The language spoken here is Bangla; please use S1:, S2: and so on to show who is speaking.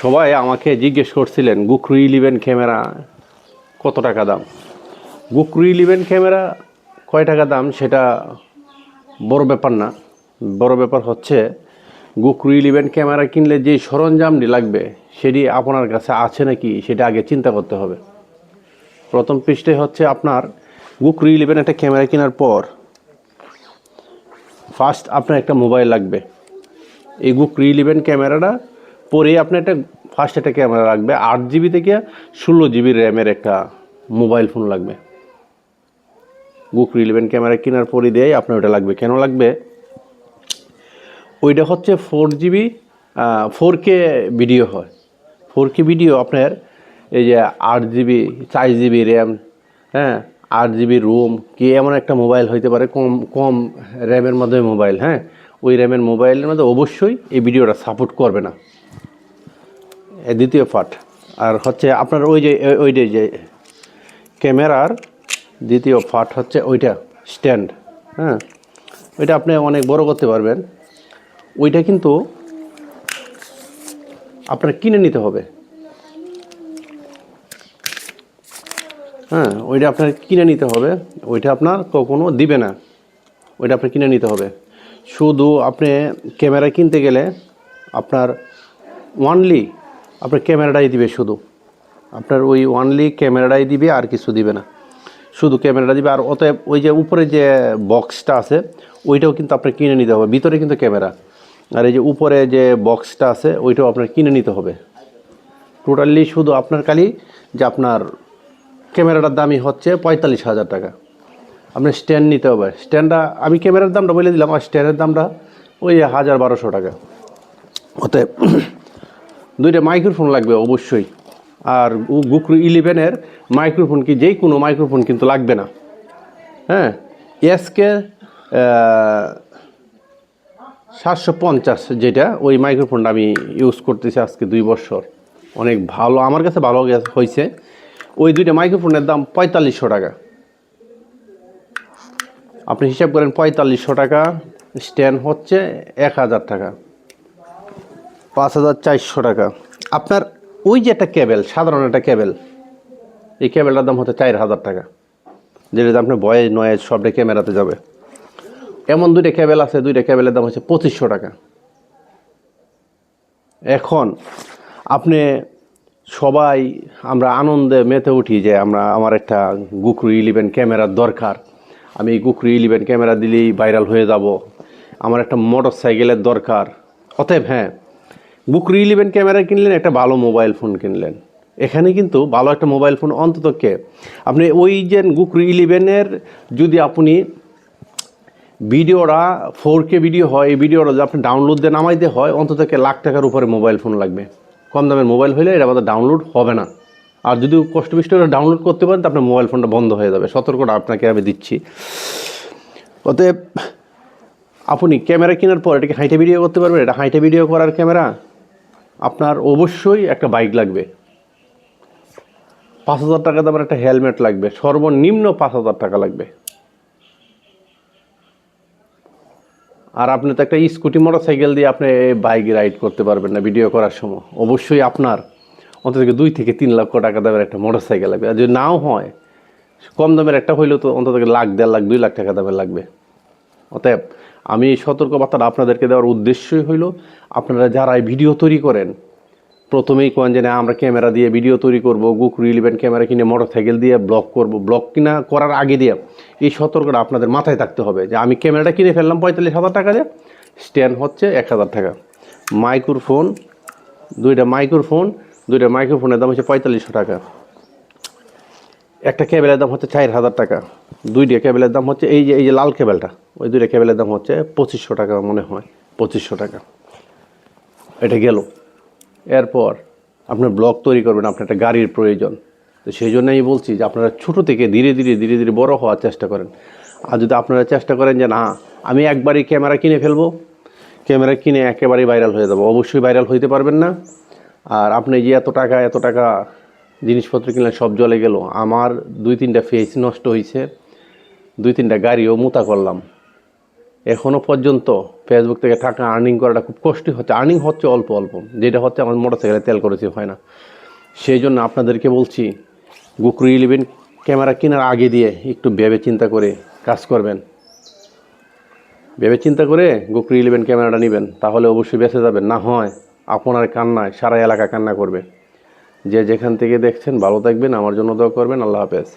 S1: সবাই আমাকে জিজ্ঞেস করছিলেন গুকরু ইলেভেন ক্যামেরা কত টাকা দাম? গুকরু ইলেভেন ক্যামেরা কয় টাকা দাম সেটা বড় ব্যাপার না। বড় ব্যাপার হচ্ছে গুকরু ইলেভেন ক্যামেরা কিনলে যে সরঞ্জামটি লাগবে সেটি আপনার কাছে আছে নাকি সেটা আগে চিন্তা করতে হবে। প্রথম পৃষ্ঠে হচ্ছে আপনার গুকরু ইলেভেন একটা ক্যামেরা কেনার পর ফার্স্ট আপনার একটা মোবাইল লাগবে। এই গুকরু ইলেভেন ক্যামেরাটা পরে আপনি একটা ফার্স্ট একটা ক্যামেরা লাগবে আট জিবি থেকে ষোলো জিবি র্যামের একটা মোবাইল ফোন লাগবে। গুকরু ইলেভেন ক্যামেরা কেনার পরে দিয়েই আপনার ওটা লাগবে। কেন লাগবে? ওইটা হচ্ছে four GB four K video হয়। ফোর কে ভিডিও আপনার এই যে আট জিবি চার জিবি র্যাম হ্যাঁ আট জিবি রোম কি এমন একটা মোবাইল হইতে পারে, কম কম র্যামের মাধ্যমে মোবাইল হ্যাঁ? ওই র্যামের মোবাইলের মধ্যে অবশ্যই এই ভিডিওটা সাপোর্ট করবে না। দ্বিতীয় পার্ট। আর হচ্ছে আপনার ওই যে ওই- যে ক্যামেরার দ্বিতীয় পার্ট হচ্ছে ওইটা, স্ট্যান্ড হ্যাঁ? ওইটা আপনি অনেক বড় করতে পারবেন। ওইটা কিন্তু আপনার কিনে নিতে হবে। হ্যাঁ ওইটা আপনার কিনে নিতে হবে। ওইটা আপনার কখনো দিবে না। ওইটা আপনার কিনে নিতে হবে। শুধু আপনি ক্যামেরা কিনতে গেলে আপনার ওয়ানলি আপনার ক্যামেরাটাই দিবে শুধু। আপনার ওই ওয়ানলি ক্যামেরাটাই দিবে, আর কিছু দিবে না। শুধু ক্যামেরাটা দিবে, আর অতএব ওই যে উপরে যে বক্সটা আছে, ওইটাও কিন্তু আপনার কিনে নিতে হবে। ভিতরে কিন্তু ক্যামেরা। আর এই যে উপরে যে বক্সটা আছে, ওইটাও আপনার কিনে নিতে হবে। টোটালি শুধু আপনার খালি যে আপনার ক্যামেরাটার দামই হচ্ছে পঁয়তাল্লিশ হাজার টাকা। আপনার স্ট্যান্ড নিতে হবে। স্ট্যান্ডটা আমি ক্যামেরার দামটা বলে দিলাম, আর স্ট্যান্ডের দামটা ওই হাজার বারোশো টাকা। অতএব দুইটা মাইক্রোফোন লাগবে অবশ্যই। আর গুকরু ইলেভেনের মাইক্রোফোন কি যেই কোনো মাইক্রোফোন কিন্তু লাগবে না। হ্যাঁ? এসকে সাতশো পঞ্চাশ যেটা, ওই মাইক্রোফোনটা আমি ইউজ করতেছি আজকে দুই বছর। অনেক ভালো, আমার কাছে ভালো হয়েছে। ওই দুইটা মাইক্রোফোনের দাম পঁয়তাল্লিশশো টাকা। আপনি হিসাব করেন পঁয়তাল্লিশশো টাকা, স্ট্যান্ড হচ্ছে এক হাজার টাকা। পাঁচ হাজার চারশো টাকা। আপনার ওই যে একটা কেবেল, সাধারণ একটা কেবেল, এই কেবেলটার দাম হচ্ছে চার হাজার টাকা। যেটা আপনার বয়েজ নয়েজ সবটা ক্যামেরাতে যাবে। এমন দুইটা কেবেল আছে, দুইটা কেবেলের দাম হচ্ছে পঁচিশশো টাকা। এখন আপনি সবাই আমরা আনন্দে মেতে উঠি যে আমরা, আমার একটা গুকরু ইলেভেন ক্যামেরার দরকার। আমি গুকরু ইলেভেন ক্যামেরা দিলেই ভাইরাল হয়ে যাব। আমার একটা মোটর সাইকেলের দরকার। অতএব হ্যাঁ গুকরু ইলেভেন ক্যামেরা কিনলেন, একটা ভালো মোবাইল ফোন কিনলেন। এখানে কিন্তু ভালো একটা মোবাইল ফোন অন্তত কে? আপনি ওই যে গুকরু ইলেভেনের যদি আপনি ভিডিওরা ফোর কে ভিডিও হয়, এই ভিডিওটা যদি আপনি ডাউনলোড দিয়ে নামাইতে হয়, অন্তত কে লাখ টাকার উপরে মোবাইল ফোন লাগবে। কম দামের মোবাইল হলে এটা আমাদের ডাউনলোড হবে না। আর যদি কষ্ট বিষ্ট ডাউনলোড করতে পারেন তো আপনার মোবাইল ফোনটা বন্ধ হয়ে যাবে। সতর্কটা আপনাকে আমি দিচ্ছি। অতএব, আপনি ক্যামেরা কেনার পর এটাকে হাইটে ভিডিও করতে পারবেন? এটা হাইটে ভিডিও করার ক্যামেরা? আপনার অবশ্যই একটা বাইক লাগবে। পাঁচ হাজার টাকা দামের একটা হেলমেট লাগবে। সর্বনিম্ন পাঁচ হাজার টাকা লাগবে। আর আপনি তো একটা স্কুটি মোটর সাইকেল দিয়ে আপনি বাইক রাইড করতে পারবেন না, ভিডিও করার সময়। অবশ্যই আপনার অন্তত দুই থেকে তিন লক্ষ টাকা দামের একটা মোটর সাইকেল লাগবে। আর যদি নাও হয়, কম দামের একটা হইলেও তো অন্তত লাখ, দেড় লাখ, দুই লাখ টাকা দামের লাগবে। অতএব আমি এই সতর্কবার্তাটা আপনাদেরকে দেওয়ার উদ্দেশ্যই হইল, আপনারা যারা ভিডিও তৈরি করেন, প্রথমেই কোন যে না আমরা ক্যামেরা দিয়ে ভিডিও তৈরি করব গুক ইলেভেন ক্যামেরা কিনে মোটর সাইকেল দিয়ে ব্লগ করব ব্লগ কিনা করার আগে দিয়ে এই সতর্কটা আপনাদের মাথায় থাকতে হবে যে আমি ক্যামেরাটা কিনে ফেললাম পঁয়তাল্লিশ হাজার টাকা দিয়ে স্ট্যান্ড হচ্ছে এক হাজার টাকা। মাইক্রোফোন, দুইটা মাইক্রোফোন, দুইটা মাইক্রোফোনের দাম হচ্ছে পঁয়তাল্লিশশো টাকা। একটা কেবেলের দাম হচ্ছে চার হাজার টাকা, দুইটা কেবেলের দাম হচ্ছে এই যে এই যে লাল কেবেলটা ওই দুইটা কেবেলের দাম হচ্ছে পঁচিশশো টাকা মনে হয়, পঁচিশশো টাকা। এটা গেল। এরপর আপনার ব্লগ তৈরি করবেন, আপনার একটা গাড়ির প্রয়োজন। তো সেই জন্য আমি বলছি যে আপনারা ছোটো থেকে ধীরে ধীরে ধীরে ধীরে বড় হওয়ার চেষ্টা করেন। আর যদি আপনারা চেষ্টা করেন যে না, আমি একবারই ক্যামেরা কিনে ফেলব, ক্যামেরা কিনে একেবারেই ভাইরাল হয়ে যাব। অবশ্যই ভাইরাল হইতে পারবেন না। আর আপনি যে এত টাকা এত টাকা জিনিসপত্র কিনলেন সব জলে গেল। আমার দুই তিনটা ফেস নষ্ট হয়েছে দুই তিনটা গাড়িও মুতা করলাম। এখনও পর্যন্ত ফেসবুক থেকে টাকা আর্নিং করাটা খুব কষ্টই হচ্ছে। আর্নিং হচ্ছে অল্প অল্প, যেটা হচ্ছে আমার মোটর সাইকেলে তেল করেছি হয় না। সেই জন্য আপনাদেরকে বলছি, গুকরি ইলেভেন ক্যামেরা কেনার আগে দিয়ে একটু ভেবে চিন্তা করে কাজ করবেন। ভেবে চিন্তা করে গুকরি ইলেভেন ক্যামেরাটা নেবেন, তাহলে অবশ্যই বেঁচে যাবেন। না হয় আপনার কান্নায় সারা এলাকা কান্না করবে। যে যেখান থেকে দেখছেন ভালো থাকবেন আমার জন্য দোয়া করবেন আল্লাহ হাফেজ।